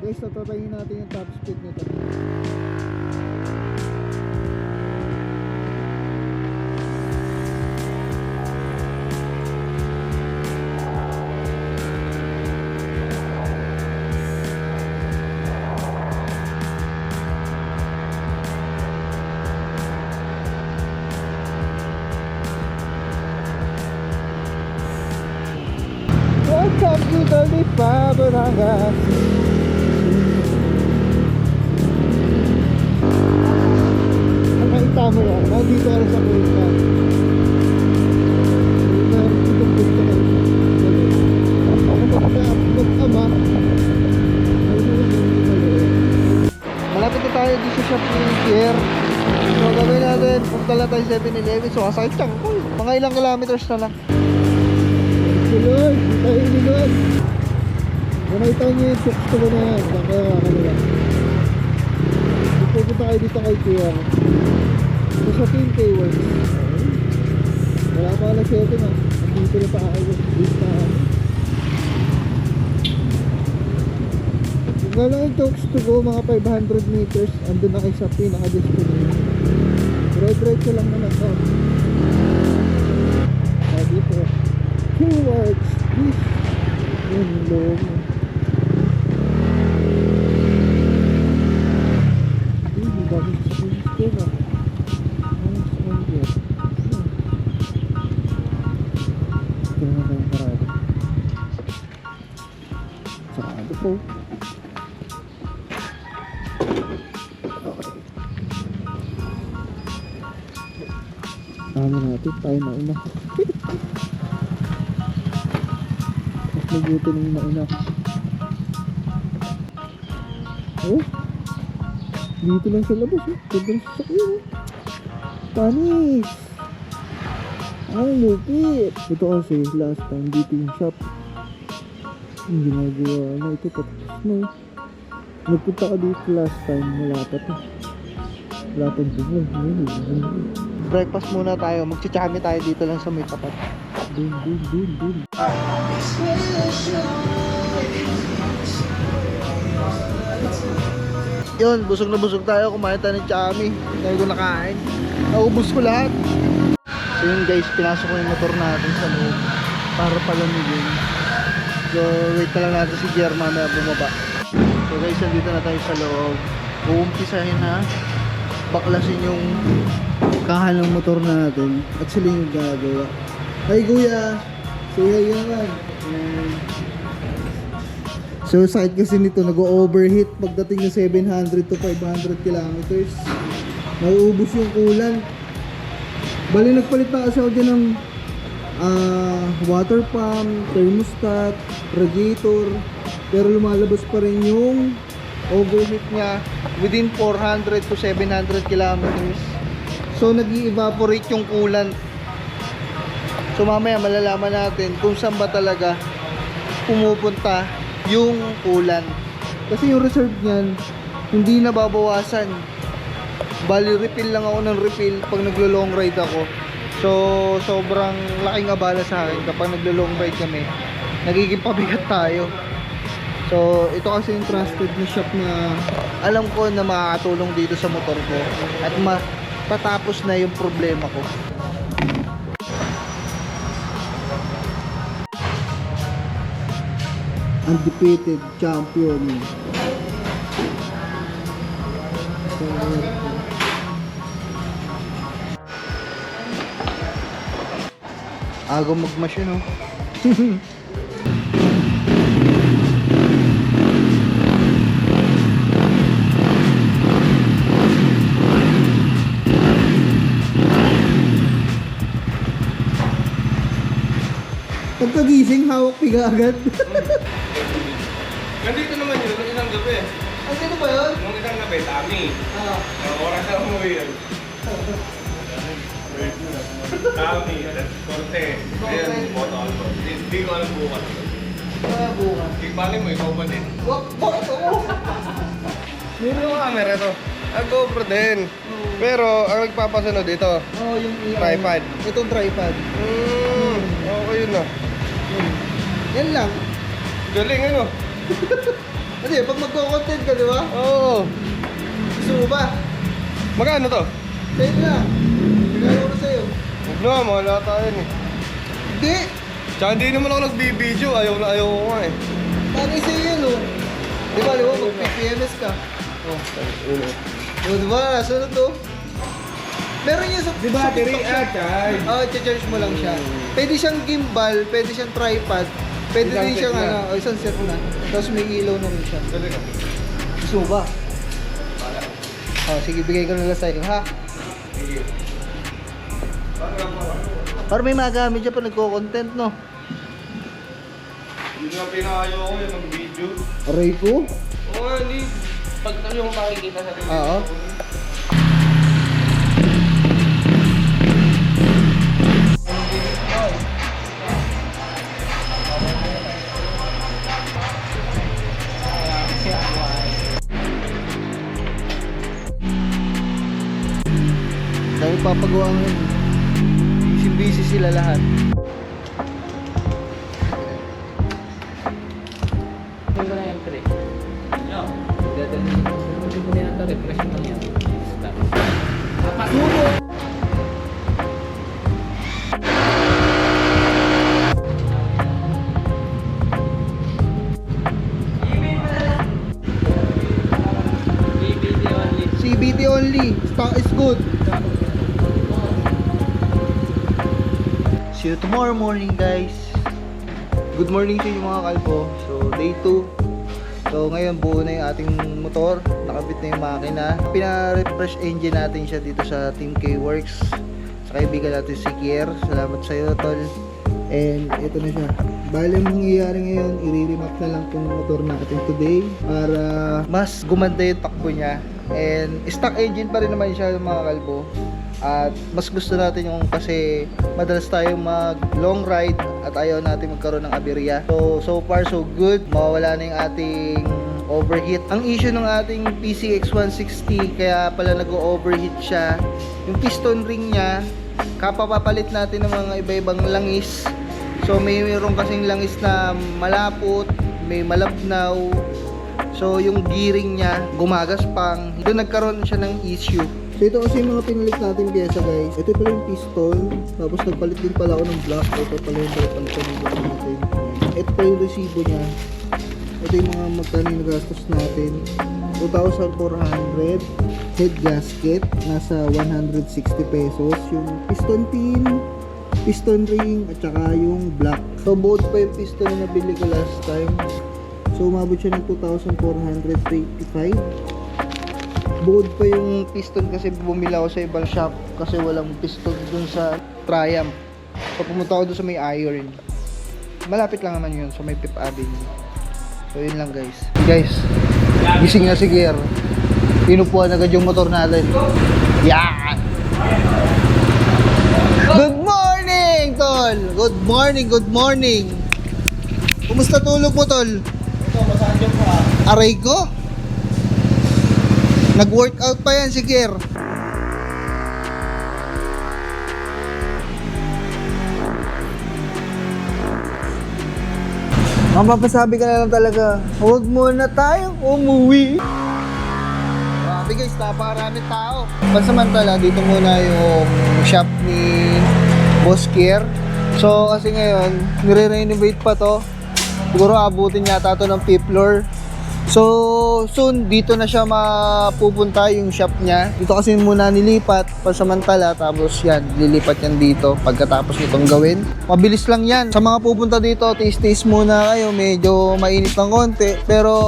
Guys, tatatayin natin yung top speed nito. Welcome to the Lipa Barangas. Sa. Meron dito kayo. Mag-ama. Malapit na tayo dito sa shop ni Pierre. So gagawin natin, punta lang tayo 7-Eleven. So kasakit siyang. Mga ilang kilometers na lang. Silod, tayo nilod. Nakita niyo yung chokes ko na yan. Diyan kaya ako nila. Pupunta kayo dito kay Kuya. Sa kay Works. Wala pa alas 7 na. Dito na pa ako. Na. Kung lang yung chokes to go, mga 500 meters, andun na kayo sa pinaka-destination. Dire-diretso lang naman to. Ah, dito. Towards this window. Hindi po. Tama natin, tayo na una. Mas mabuti nung nauna. Oh? Dito lang sa labas eh. Ganda ng sasakyan eh. Panis! Ang lupit! Ito kasi last time dito yung shop. Yung ginagawa na ito tapos na. Nagpunta ka dito last time wala pa to. Wala pa bunga. Breakfast muna tayo. Magchichami tayo dito lang sa may tapat. Dun, dun, dun, dun. Yun, busog na busog tayo. Kumain tayo ng chami. Dahil ko nakain. Naubos ko lahat. So yun guys, pinasok ko yung motor natin sa loob. Para palamigin. So wait na lang natin si Jer mamaya bumaba. So guys, nandito na tayo sa loob. Uumpisahin na baklasin yung kahan ng motor natin at sila yung gagawa. Hi kuya! So yan yan. Um, So sakit kasi nito nag-overheat pagdating ng 700 to 500 kilometers. Nauubos yung kulan. Bali nagpalit na kasi ako dyan ng ah, water pump, thermostat, radiator. Pero lumalabas pa rin yung overheat niya within 400 to 700 kilometers. So nag evaporate yung coolant. So mamaya malalaman natin kung saan ba talaga pumupunta yung coolant. Kasi yung reserve niyan hindi nababawasan. Bali refill lang ako ng refill pag naglo-long ride ako. So sobrang laking abala sa akin kapag naglo-long ride kami. Nagiging pabigat tayo. So ito kasi yung trusted na shop na alam ko na makakatulong dito sa motor ko at matatapos na yung problema ko. undefeated champion. Agaw magmash yun, oh. Pagkagising, hawak piga agad. Nandito naman yun, nung isang gabi. Ano ba yun? Nung isang gabi, Tami. Ah. Ang oras na umuwi yun. Tami, Corte. Ayan, Moto Alto. Hindi ko alam bukas. Ah, bukas. Di bali mo, ikaw ba din? Bakit ako? Meron yung camera to. Ah, GoPro din. Pero, ang nagpapasunod dito, Oh, yung EI. Tripod. Itong tripod. Hmm, okay yun. Yun. Yan lang. Galing ano? Hindi, pag magko-content ka, di ba? Oo. Gusto mo ba? Magkano to? Sa'yo na. Ko sa'yo. Huwag na, mahal ata yun eh. Hindi. Tsaka hindi naman ako nagbibideo. Ayaw na ayaw ko nga eh. Bagay sa'yo yun, oh. Di ba, di ba, mag-PPMS ka. Oh, ulo. O, di ba, sunod to. Meron yan sa Di sa battery TikTok siya. ah, charge. Mo lang siya. Pwede siyang gimbal, pwede siyang tripod, pwede Isang din set siyang na. ano, oh, isang set na. Tapos may ilaw na rin siya. Dali ka. Gusto mo ba? Oh, sige, bigay ko na lang sa'yo, ha? Para may magamit siya pa nagko-content, no? Yun nga pinakayo ko yung mag-video. Aray ko? Oo hindi. Pag yung makikita sa TV. Oo. Stock is good. See you tomorrow morning guys. Good morning sa inyo mga kalbo. So day 2. So ngayon buo na yung ating motor. Nakabit na yung makina. Pina-refresh engine natin siya dito sa Team K-Works. Sa kaibigan natin si Kier. Salamat sa iyo tol. And ito na siya. Bale ang mangyayari ngayon, i-remap na lang tong motor natin today para mas gumanda yung takbo niya. And stock engine pa rin naman siya mga kalbo. At mas gusto natin yung kasi madalas tayo mag long ride at ayaw natin magkaroon ng aberya. So, so far so good. Mawawala na yung ating overheat. Ang issue ng ating PCX 160 kaya pala nag-overheat siya. Yung piston ring niya, kapapapalit natin ng mga iba-ibang langis. So may mayroon kasing langis na malapot, may malabnaw. So yung gearing niya gumagaspang. Doon nagkaroon siya ng issue. So ito kasi yung mga pinalit natin pyesa guys. Ito pala yung piston. Tapos nagpalit din pala ako ng block. Ito pala yung palitan ng natin. Ito pa yung resibo niya. Ito yung mga magkano yung nagastos natin. 2,400 head gasket nasa 160 pesos yung piston pin piston ring at saka yung block so both pa yung piston na nabili ko last time so umabot siya ng 2,485 Buod pa yung piston kasi bumili ako sa ibang shop kasi walang piston dun sa Triumph. So pumunta ako dun sa may iron. Malapit lang naman yun sa may Fifth Avenue. So yun lang guys. Guys, gising na si Gear. Pinupuan agad yung motor natin. Yan! Good morning, Tol! Good morning, good morning! Kumusta tulog mo, Tol? Aray ko? Nag-workout pa yan si Gear. Mapapasabi ka na lang talaga, huwag muna tayong umuwi. Grabe guys, napakarami tao. Pansamantala, dito muna yung shop ni Boss Kier. So, kasi ngayon, nire-renovate pa to. Siguro abutin yata to ng fifth floor. So, soon, dito na siya mapupunta yung shop niya. Dito kasi muna nilipat, pansamantala, tapos yan, lilipat yan dito pagkatapos nitong gawin. Mabilis lang yan. Sa mga pupunta dito, taste-taste muna kayo. Medyo mainit ng konti. Pero,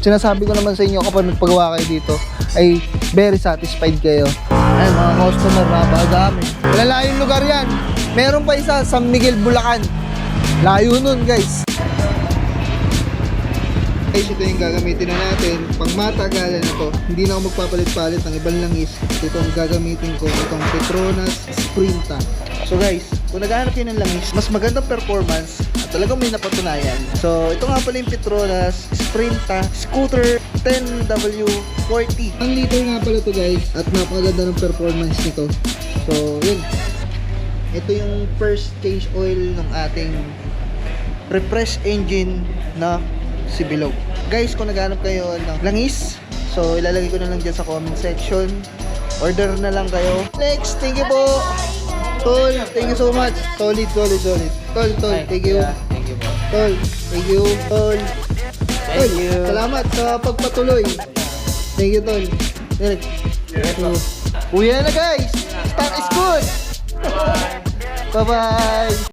sinasabi ko naman sa inyo kapag nagpagawa kayo dito, ay very satisfied kayo. Ay, mga customer, napakadami. Lalayong lugar yan. Meron pa isa, San Miguel, Bulacan. Layo nun, guys. Guys, ito yung gagamitin na natin. Pang matagalan na hindi na ako magpapalit-palit ng ibang langis. Ito ang gagamitin ko, itong Petronas Sprinta. So guys, kung naghahanap kayo ng langis, mas magandang performance at talagang may napatunayan. So, ito nga pala yung Petronas Sprinta Scooter 10W40. Ang liter nga pala to guys at napakaganda ng performance nito. So, yun. Ito yung first change oil ng ating refresh engine na si Below. guys, kung naghanap kayo ng langis, so ilalagay ko na lang dyan sa comment section. Order na lang kayo. Next, thank you po. Tol, thank you so much. Solid, solid, solid. Tol, tol, thank you. yeah, Thank you po. Tol, thank you. Tol. Thank Tol, you. Salamat sa pagpatuloy. Thank you, Tol. Direct. So, uwi na guys. Stock is good. Bye-bye.